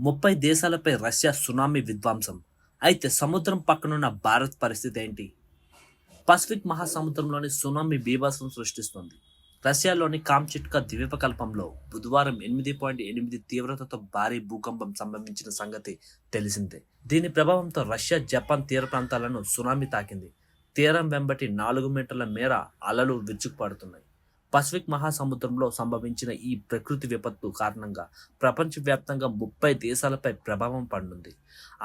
ముప్పై దేశాలపై Russia tsunami విధ్వంసం. అయితే సముద్రం పక్కనున్న భారత్ పరిస్థితి ఏంటి? పసిఫిక్ మహాసముద్రంలోని సునామీ బీభాసం సృష్టిస్తుంది. రష్యాలోని కామ్చిట్కా ద్వీపకల్పంలో బుధవారం ఎనిమిది పాయింట్ ఎనిమిది తీవ్రతతో భారీ భూకంపం సంభవించిన సంగతి తెలిసిందే. దీని ప్రభావంతో రష్యా జపాన్ తీర ప్రాంతాలను సునామీ తాకింది. తీరం వెంబటి నాలుగు మీటర్ల మేర అలలు విరుచుకుపడుతున్నాయి. పసిఫిక్ మహాసముద్రంలో సంభవించిన ఈ ప్రకృతి విపత్తు కారణంగా ప్రపంచవ్యాప్తంగా ముప్పై దేశాలపై ప్రభావం పడుతుంది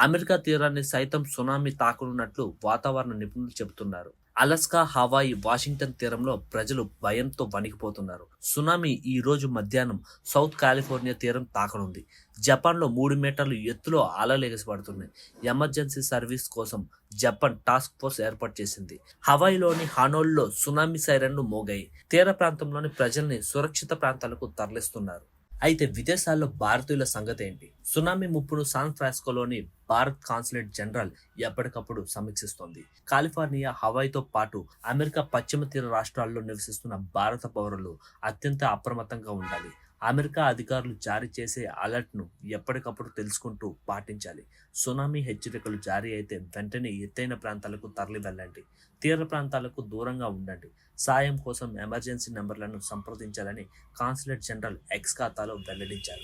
అమెరికా తీరాన్ని సైతం సునామీ తాకనున్నట్లు వాతావరణ నిపుణులు చెబుతున్నారు. అలస్కా హవాయి వాషింగ్టన్ తీరంలో ప్రజలు భయంతో వణికిపోతున్నారు. సునామీ ఈ రోజు మధ్యాహ్నం సౌత్ కాలిఫోర్నియా తీరం తాకనుంది. జపాన్లో మూడు మీటర్లు ఎత్తులో అలలు ఎగసిపడుతున్నాయి ఎమర్జెన్సీ సర్వీస్ కోసం జపాన్ టాస్క్ ఫోర్స్ ఏర్పాటు చేసింది. హవాయిలోని హానోల్లో సునామీ సైరన్లు మోగాయి. తీర ప్రాంతంలోని ప్రజల్ని సురక్షిత ప్రాంతాలకు తరలిస్తున్నారు. అయితే విదేశాల్లో భారతీయుల సంగతి ఏంటి సునామీ ముప్పును సాన్ ఫ్రాన్సిస్కోలోని భారత్ కాన్సులేట్ జనరల్ ఎప్పటికప్పుడు సమీక్షిస్తోంది. కాలిఫోర్నియా హవాయితో పాటు అమెరికా పశ్చిమ తీర రాష్ట్రాల్లో నివసిస్తున్న భారత పౌరులు అత్యంత అప్రమత్తంగా ఉండాలి. అమెరికా అధికారులు జారీ చేసే అలర్ట్ను ఎప్పటికప్పుడు తెలుసుకుంటూ పాటించాలి. సునామీ హెచ్చరికలు జారీ అయితే వెంటనే ఎత్తైన ప్రాంతాలకు తరలి వెళ్ళండి. తీర ప్రాంతాలకు దూరంగా ఉండండి. సాయం కోసం ఎమర్జెన్సీ నెంబర్లను సంప్రదించాలని కాన్సులేట్ జనరల్ ఎక్స్ ఖాతాలో వెల్లడించారు.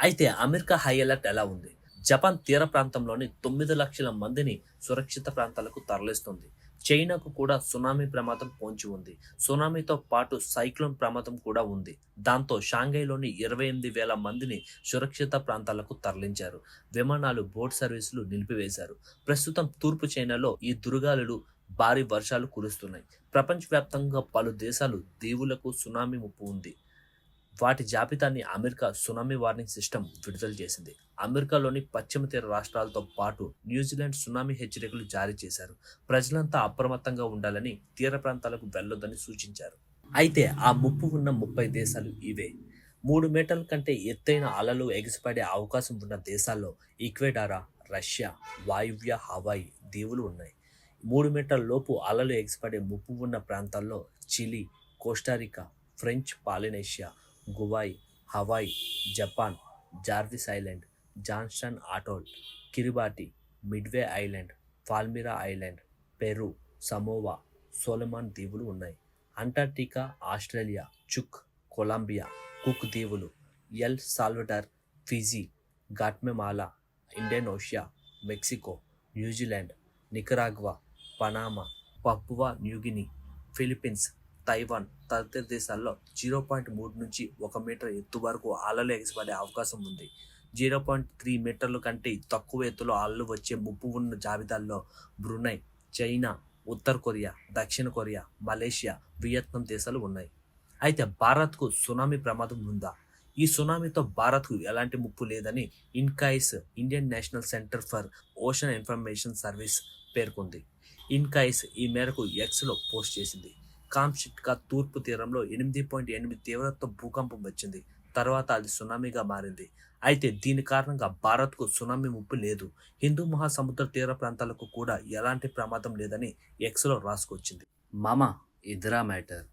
అయితే అమెరికా హై అలర్ట్ ఎలా ఉంది? జపాన్ తీర ప్రాంతంలోని తొమ్మిది లక్షల మందిని సురక్షిత ప్రాంతాలకు తరలిస్తుంది. చైనాకు కూడా సునామీ ప్రమాదం పొంచి ఉంది. సునామీతో పాటు సైక్లోన్ ప్రమాదం కూడా ఉంది. దాంతో షాంఘైలోని ఇరవై ఎనిమిది వేల మందిని సురక్షిత ప్రాంతాలకు తరలించారు. విమానాలు బోట్ సర్వీసులు నిలిపివేశారు. ప్రస్తుతం తూర్పు చైనాలో ఈ దుర్గాలులు భారీ వర్షాలు కురుస్తున్నాయి. ప్రపంచవ్యాప్తంగా పలు దేశాలు దీవులకు సునామీ ముప్పు ఉంది. వాటి జాబితాని అమెరికా సునామీ వార్నింగ్ సిస్టమ్ విడుదల చేసింది. అమెరికాలోని పశ్చిమ తీర రాష్ట్రాలతో పాటు న్యూజిలాండ్ సునామీ హెచ్చరికలు జారీ చేశారు. ప్రజలంతా అప్రమత్తంగా ఉండాలని తీర ప్రాంతాలకు వెళ్ళొద్దని సూచించారు. అయితే ఆ ముప్పు ఉన్న ముప్పై దేశాలు ఇవే. మూడు మీటర్ల కంటే ఎత్తైన అలలు ఎగిసిపడే అవకాశం ఉన్న దేశాల్లో ఈక్వెడారా రష్యా వాయువ్య హవాయి దీవులు ఉన్నాయి. మూడు మీటర్ల లోపు అలలు ఎగిసిపడే ముప్పు ఉన్న ప్రాంతాల్లో Chile Costa Rica French Polynesia Gavai Hawaii Japan Jarvis Island Johnston Atoll Kiribati Midway Island Palmyra Island Peru Samoa Solomon దీవులు ఉన్నాయి. Antarctica Australia Chuuk Colombia Cook దీవులు El Salvador Fiji Guatemala Indian Ocean Mexico New Zealand Nicaragua Panama Papua New Guinea Philippines Taiwan తదితర దేశాల్లో zero point మూడు నుంచి ఒక metre ఎత్తు వరకు అలలు ఎగసిపడే అవకాశం ఉంది. జీరో పాయింట్ త్రీ మీటర్ల కంటే తక్కువ ఎత్తులో అలలు వచ్చే ముప్పు ఉన్న జాబితాల్లో బ్రునై చైనా ఉత్తర కొరియా దక్షిణ కొరియా మలేషియా వియత్నాం దేశాలు ఉన్నాయి. అయితే భారత్కు సునామీ ప్రమాదం ఉందా? ఈ సునామీతో భారత్కు ఎలాంటి ముప్పు లేదని INCOIS Indian National Centre for Ocean Information Service పేర్కొంది. ఇన్కాయిస్ ఈ మేరకు ఎక్స్లో పోస్ట్ చేసింది. కామ్షిట్కా తూర్పు తీరంలో ఎనిమిది పాయింట్ ఎనిమిది తీవ్రతతో భూకంపం వచ్చింది. తర్వాత అది సునామీగా మారింది. అయితే దీని కారణంగా భారత్కు సునామీ ముప్పు లేదు. హిందూ మహాసముద్ర తీర ప్రాంతాలకు కూడా ఎలాంటి ప్రమాదం లేదని ఎక్స్లో రాసుకొచ్చింది. మామ ఇదిరా మ్యాటర్.